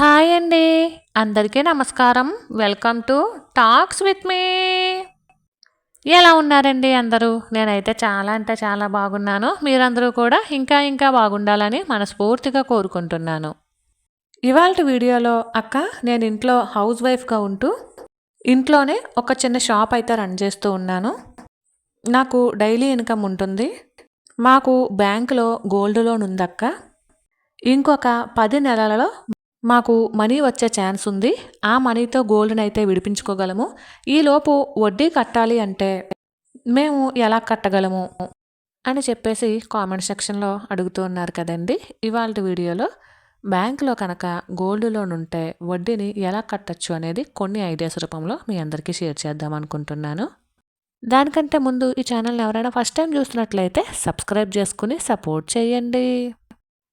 Hi అండి. అందరికీ నమస్కారం. Welcome to talks with me. ఎలా ఉన్నారండి అందరూ? నేనైతే చాలా అంటే చాలా బాగున్నాను. మీరందరూ కూడా ఇంకా ఇంకా బాగుండాలని మనస్ఫూర్తిగా కోరుకుంటున్నాను. ఇవాళ వీడియోలో అక్క నేను ఇంట్లో హౌస్ వైఫ్గా ఉంటూ ఇంట్లోనే ఒక చిన్న షాప్ అయితే రన్ చేస్తూ ఉన్నాను. నాకు డైలీ ఇన్కమ్ ఉంటుంది. మాకు బ్యాంకులో గోల్డ్ లోన్ ఉందక్క. ఇంకొక పది నెలలలో మాకు మనీ వచ్చే ఛాన్స్ ఉంది. ఆ మనీతో గోల్డ్ని అయితే విడిపించుకోగలము. ఈలోపు వడ్డీ కట్టాలి అంటే మేము ఎలా కట్టగలము అని చెప్పేసి కామెంట్ సెక్షన్లో అడుగుతూ ఉన్నారు కదండి. ఇవాళ వీడియోలో బ్యాంకులో కనుక గోల్డ్ లోన్ ఉంటే వడ్డీని ఎలా కట్టచ్చు అనేది కొన్ని ఐడియాస్ రూపంలో మీ అందరికీ షేర్ చేద్దాం అనుకుంటున్నాను. దానికంటే ముందు ఈ ఛానల్ని ఎవరైనా ఫస్ట్ టైం చూస్తున్నట్లయితే సబ్స్క్రైబ్ చేసుకుని సపోర్ట్ చేయండి.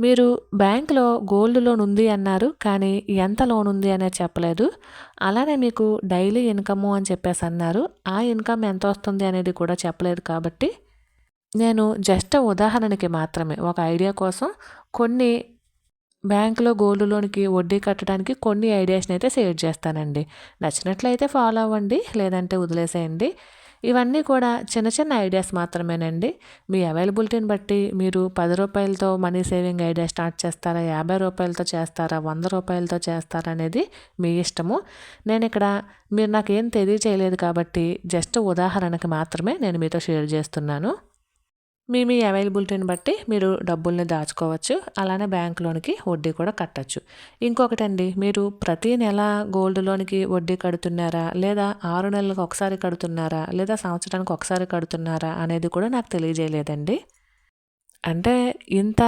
మీరు బ్యాంక్లో గోల్డ్ లోన్ ఉంది అన్నారు కానీ ఎంత లోన్ ఉంది అనేది చెప్పలేదు. అలానే మీకు డైలీ ఇన్కమ్ అని చెప్పేసి అన్నారు. ఆ ఇన్కమ్ ఎంత వస్తుంది అనేది కూడా చెప్పలేదు కాబట్టి నేను జస్ట్ ఉదాహరణకి మాత్రమే ఒక ఐడియా కోసం కొన్ని బ్యాంకులో గోల్డ్ లోన్కి వడ్డీ కట్టడానికి కొన్ని ఐడియాస్ని అయితే షేర్ చేస్తానండి. నచ్చినట్లయితే ఫాలో అవ్వండి లేదంటే వదిలేసేయండి. ఇవన్నీ కూడా చిన్న చిన్న ఐడియాస్ మాత్రమేనండి. మీ అవైలబిలిటీని బట్టి మీరు పది రూపాయలతో మనీ సేవింగ్ ఐడియా స్టార్ట్ చేస్తారా? యాభై రూపాయలతో చేస్తారా? వంద రూపాయలతో చేస్తారా అనేది మీ ఇష్టము. నేను ఇక్కడ మీరు నాకు ఏం తెలియచేయలేదు కాబట్టి జస్ట్ ఉదాహరణకి మాత్రమే నేను మీతో షేర్ చేస్తున్నాను. మీ మీ అవైలబిలిటీని బట్టి మీరు డబ్బుల్ని దాచుకోవచ్చు. అలానే బ్యాంక్ లోన్కి వడ్డీ కూడా కట్టచ్చు. ఇంకొకటండి మీరు ప్రతి నెల గోల్డ్ లోన్కి వడ్డీ కడుతున్నారా? లేదా ఆరు నెలలకు ఒకసారి కడుతున్నారా? లేదా సంవత్సరానికి ఒకసారి కడుతున్నారా? అనేది కూడా నాకు తెలియజేయలేదండి. అంటే ఇంత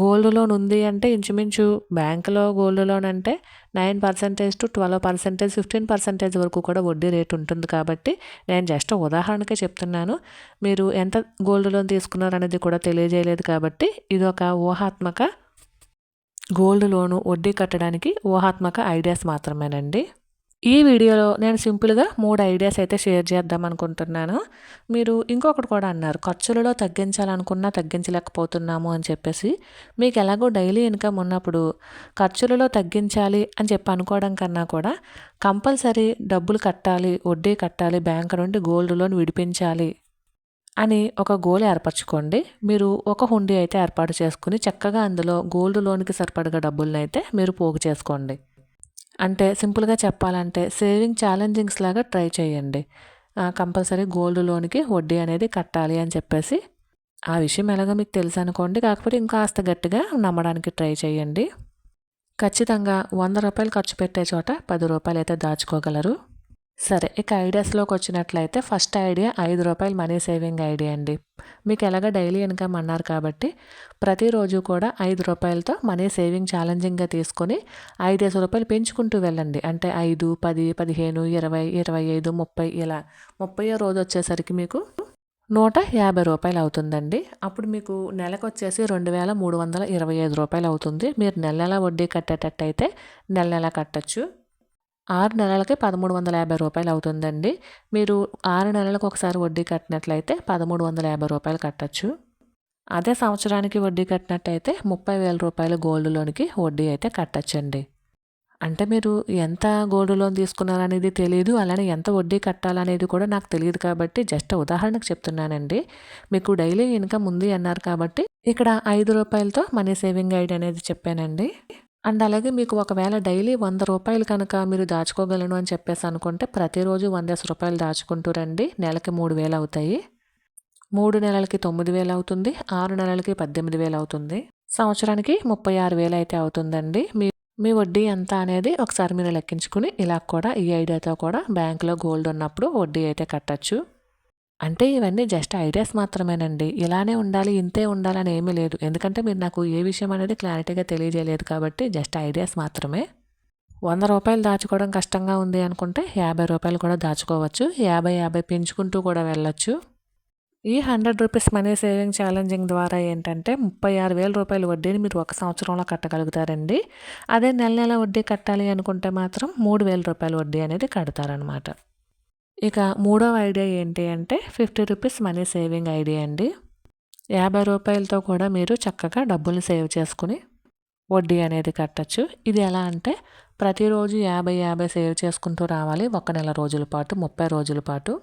గోల్డ్ లోన్ ఉంది అంటే ఇంచుమించు బ్యాంకులో గోల్డ్ లోన్ అంటే nine percentage to twelve percentage fifteen percentage వరకు కూడా వడ్డీ రేట్ ఉంటుంది కాబట్టి నేను జస్ట్ ఉదాహరణకే చెప్తున్నాను. మీరు ఎంత గోల్డ్ లోన్ తీసుకున్నారనేది కూడా తెలియజేయలేదు కాబట్టి ఇది ఒక ఊహాత్మక గోల్డ్ లోను వడ్డీ కట్టడానికి ఊహాత్మక ఐడియాస్ మాత్రమేనండి. ఈ వీడియోలో నేను సింపుల్గా మూడు ఐడియాస్ అయితే షేర్ చేద్దాం అనుకుంటున్నాను. మీరు ఇంకొకటి కూడా అన్నారు ఖర్చులలో తగ్గించాలనుకున్నా తగ్గించలేకపోతున్నాము అని చెప్పేసి. మీకు ఎలాగో డైలీ ఇన్కమ్ ఉన్నప్పుడు ఖర్చులలో తగ్గించాలి అని చెప్పి అనుకోవడం కన్నా కూడా కంపల్సరీ డబ్బులు కట్టాలి వడ్డీ కట్టాలి బ్యాంక్ నుండి గోల్డ్ లోన్ విడిపించాలి అని ఒక గోల్ ఏర్పరచుకోండి. మీరు ఒక హుండీ అయితే ఏర్పాటు చేసుకుని చక్కగా అందులో గోల్డ్ లోన్కి సరిపడగా డబ్బులను అయితే మీరు పోగు చేసుకోండి. అంటే సింపుల్గా చెప్పాలంటే సేవింగ్ ఛాలెంజింగ్స్ లాగా ట్రై చేయండి. కంపల్సరీ గోల్డ్ లోన్కి వడ్డీ అనేది కట్టాలి అని చెప్పేసి. ఆ విషయం ఎలాగో మీకు తెలుసు అనుకోండి. కాకపోతే ఇంకాస్త గట్టిగా నమ్మడానికి ట్రై చేయండి. ఖచ్చితంగా వంద రూపాయలు ఖర్చు పెట్టే చోట పది రూపాయలు అయితే దాచుకోగలరు. సరే ఇక ఐడియాస్లోకి వచ్చినట్లయితే ఫస్ట్ ఐడియా ఐదు రూపాయలు మనీ సేవింగ్ ఐడియా అండి. మీకు ఎలాగ డైలీ ఇన్కమ్ అన్నారు కాబట్టి ప్రతిరోజు కూడా ఐదు రూపాయలతో మనీ సేవింగ్ ఛాలెంజింగ్గా తీసుకొని ఐదేసి రూపాయలు పెంచుకుంటూ వెళ్ళండి. అంటే ఐదు పది పదిహేను ఇరవై ఇరవై ఐదు ముప్పై ఇలా ముప్పై రోజు వచ్చేసరికి మీకు నూట యాభై రూపాయలు అవుతుందండి. అప్పుడు మీకు నెలకు వచ్చేసి రెండు వేల మూడు వందల ఇరవై ఐదు రూపాయలు అవుతుంది. మీరు నెల నెల వడ్డీ కట్టేటట్టయితే నెల నెల కట్టచ్చు. ఆరు నెలలకి పదమూడు వందల యాభై రూపాయలు అవుతుందండి. మీరు ఆరు నెలలకు ఒకసారి వడ్డీ కట్టినట్లయితే పదమూడు వందల యాభై రూపాయలు కట్టచ్చు. అదే సంవత్సరానికి వడ్డీ కట్టినట్టయితే ముప్పై వేల రూపాయల గోల్డ్ లోన్కి వడ్డీ అయితే కట్టచ్చండి. అంటే మీరు ఎంత గోల్డ్ లోన్ తీసుకున్నారనేది తెలియదు అలానే ఎంత వడ్డీ కట్టాలనేది కూడా నాకు తెలియదు కాబట్టి జస్ట్ ఉదాహరణకు చెప్తున్నానండి. మీకు డైలీ ఇన్కమ్ ఉంది అన్నారు కాబట్టి ఇక్కడ ఐదు రూపాయలతో మనీ సేవింగ్ ఐడి అనేది చెప్పానండి. అండ్ అలాగే మీకు ఒకవేళ డైలీ వంద రూపాయలు కనుక మీరు దాచుకోగలను అని చెప్పేసి అనుకుంటే ప్రతిరోజు వందేసి రూపాయలు దాచుకుంటూ రండి. నెలకి మూడు వేలు అవుతాయి. మూడు నెలలకి తొమ్మిది వేలు అవుతుంది. ఆరు నెలలకి పద్దెనిమిది వేలు అవుతుంది. సంవత్సరానికి ముప్పై ఆరు వేలు అయితే అవుతుందండి. మీ మీ వడ్డీ ఎంత అనేది ఒకసారి మీరు లెక్కించుకుని ఇలా కూడా ఈ ఐడియాతో కూడా బ్యాంకులో గోల్డ్ ఉన్నప్పుడు వడ్డీ అయితే కట్టచ్చు. అంటే ఇవన్నీ జస్ట్ ఐడియాస్ మాత్రమేనండి. ఇలానే ఉండాలి ఇంతే ఉండాలని ఏమీ లేదు. ఎందుకంటే మీరు నాకు ఏ విషయం అనేది క్లారిటీగా తెలియజేయలేదు కాబట్టి జస్ట్ ఐడియాస్ మాత్రమే. వంద రూపాయలు దాచుకోవడం కష్టంగా ఉంది అనుకుంటే యాభై రూపాయలు కూడా దాచుకోవచ్చు. యాభై యాభై పెంచుకుంటూ కూడా వెళ్ళొచ్చు. ఈ hundred rupees money saving challenging ద్వారా ఏంటంటే ముప్పై ఆరు వేల రూపాయల వడ్డీని మీరు ఒక సంవత్సరంలో కట్టగలుగుతారండి. అదే నెల నెల వడ్డీ కట్టాలి అనుకుంటే మాత్రం మూడు వేల రూపాయల వడ్డీ అనేది కడతారనమాట ఇక మూడవ ఐడియా ఏంటి అంటే fifty rupees money saving idea అండి. యాభై రూపాయలతో కూడా మీరు చక్కగా డబ్బులు సేవ్ చేసుకుని వడ్డీ అనేది కట్టచ్చు. ఇది ఎలా అంటే ప్రతిరోజు యాభై యాభై సేవ్ చేసుకుంటూ రావాలి. ఒక నెల రోజుల పాటు ముప్పై రోజుల పాటు.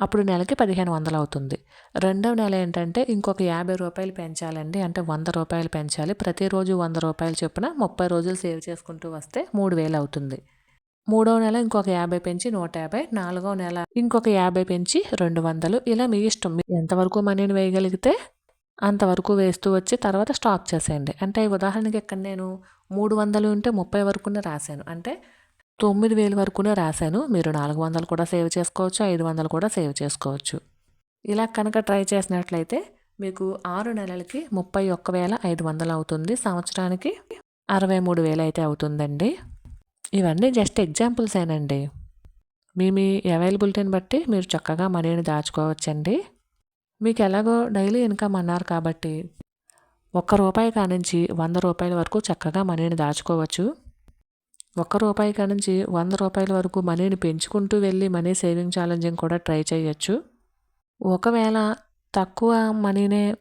అప్పుడు నెలకి పదిహేను వందలు అవుతుంది. రెండవ నెల ఏంటంటే ఇంకొక యాభై రూపాయలు పెంచాలండి. అంటే వంద రూపాయలు పెంచాలి. ప్రతిరోజు వంద రూపాయలు చొప్పున ముప్పై రోజులు సేవ్ చేసుకుంటూ వస్తే మూడు వేలు అవుతుంది. మూడవ నెల ఇంకొక యాభై పెంచి నూట యాభై నాలుగవ నెల ఇంకొక యాభై పెంచి రెండు వందలు. ఇలా మీ ఇష్టం. ఎంతవరకు మనీని వేయగలిగితే అంతవరకు వేస్తూ వచ్చి తర్వాత స్టాప్ చేసేయండి. అంటే ఉదాహరణకి ఇక్కడ నేను మూడు వందలు ఉంటే ముప్పై వరకునే రాశాను. అంటే తొమ్మిది వేలు వరకునే రాశాను. మీరు నాలుగు వందలు కూడా సేవ్ చేసుకోవచ్చు ఐదు వందలు కూడా సేవ్ చేసుకోవచ్చు. ఇలా కనుక ట్రై చేసినట్లయితే మీకు ఆరు నెలలకి ముప్పై ఒక్క వేల ఐదు వందలు అవుతుంది. సంవత్సరానికి అరవై మూడు వేలు అయితే అవుతుందండి. ఇవన్నీ జస్ట్ ఎగ్జాంపుల్స్ ఏనండి. మీ మీ అవైలబిలిటీని బట్టి మీరు చక్కగా మనీని దాచుకోవచ్చండి. మీకు ఎలాగో డైలీ ఇన్కమ్ అన్నారు కాబట్టి ఒక్క రూపాయి కానుంచి వంద రూపాయల వరకు చక్కగా మనీని దాచుకోవచ్చు. ఒక్క రూపాయి కానుంచి వంద రూపాయల వరకు మనీని పెంచుకుంటూ వెళ్ళి మనీ సేవింగ్ ఛాలెంజింగ్ కూడా ట్రై చేయొచ్చు. ఒకవేళ తక్కువ మనీనే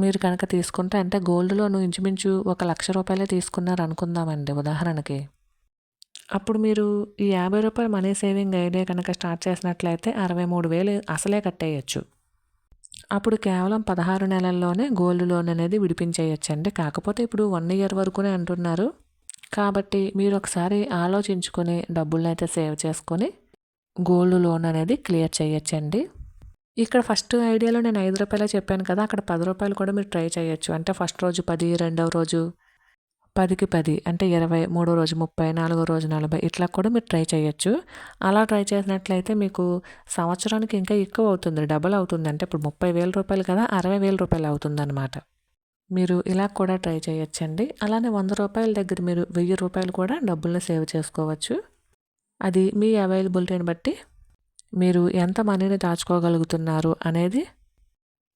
మీరు కనుక తీసుకుంటే అంటే గోల్డ్లోను ఇంచుమించు ఒక లక్ష రూపాయలే తీసుకున్నారు అనుకుందామండి ఉదాహరణకి. అప్పుడు మీరు ఈ యాభై రూపాయల మనీ సేవింగ్ ఐడియా కనుక స్టార్ట్ చేసినట్లయితే అరవై మూడు వేలు అసలే కట్టేయచ్చు. అప్పుడు కేవలం పదహారు నెలల్లోనే గోల్డ్ లోన్ అనేది విడిపించేయచ్చు అండి కాకపోతే ఇప్పుడు వన్ ఇయర్ వరకునే అంటున్నారు. కాబట్టి మీరు ఒకసారి ఆలోచించుకొని డబ్బులను అయితే సేవ్ చేసుకొని గోల్డ్ లోన్ అనేది క్లియర్ చేయొచ్చండి. ఇక్కడ ఫస్ట్ ఐడియాలో నేను ఐదు రూపాయలు చెప్పాను కదా అక్కడ పది రూపాయలు కూడా మీరు ట్రై చేయొచ్చు. అంటే ఫస్ట్ రోజు పది రెండవ రోజు పదికి పది అంటే ఇరవై మూడో రోజు ముప్పై నాలుగో రోజు నలభై ఇట్లా కూడా మీరు ట్రై చేయొచ్చు. అలా ట్రై చేసినట్లయితే మీకు సంవత్సరానికి ఇంకా ఎక్కువ అవుతుంది డబల్ అవుతుంది. అంటే ఇప్పుడు ముప్పై వేల రూపాయలు కదా అరవై వేల రూపాయలు అవుతుందన్నమాట. మీరు ఇలా కూడా ట్రై చేయొచ్చండి. అలానే వంద రూపాయల దగ్గర మీరు వెయ్యి రూపాయలు కూడా డబ్బుల్ని సేవ్ చేసుకోవచ్చు. అది మీ అవైలబిలిటీని బట్టి మీరు ఎంత మనీని దాచుకోగలుగుతున్నారు అనేది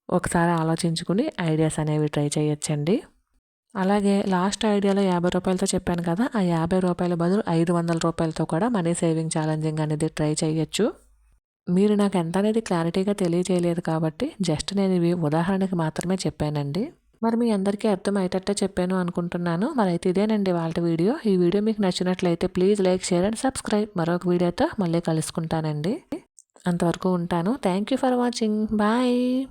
ఒకసారి ఆలోచించుకుని ఐడియాస్ అనేవి ట్రై చేయొచ్చండి. అలాగే లాస్ట్ ఐడియాలో యాభై రూపాయలతో చెప్పాను కదా ఆ యాభై రూపాయల బదులు ఐదు వందల రూపాయలతో కూడా మనీ సేవింగ్ ఛాలెంజింగ్ అనేది ట్రై చేయొచ్చు. మీరు నాకు ఎంత అనేది క్లారిటీగా తెలియజేయలేదు కాబట్టి జస్ట్ నేను ఇవి ఉదాహరణకి మాత్రమే చెప్పానండి. మరి మీ అందరికీ అర్థమయ్యేటట్టే చెప్పాను అనుకుంటున్నాను. మరి అయితే ఇదేనండి వాళ్ళ వీడియో. ఈ వీడియో మీకు నచ్చినట్లయితే please like share and subscribe. మరొక వీడియోతో మళ్ళీ కలుసుకుంటానండి. అంతవరకు ఉంటాను. Thank you for watching. Bye.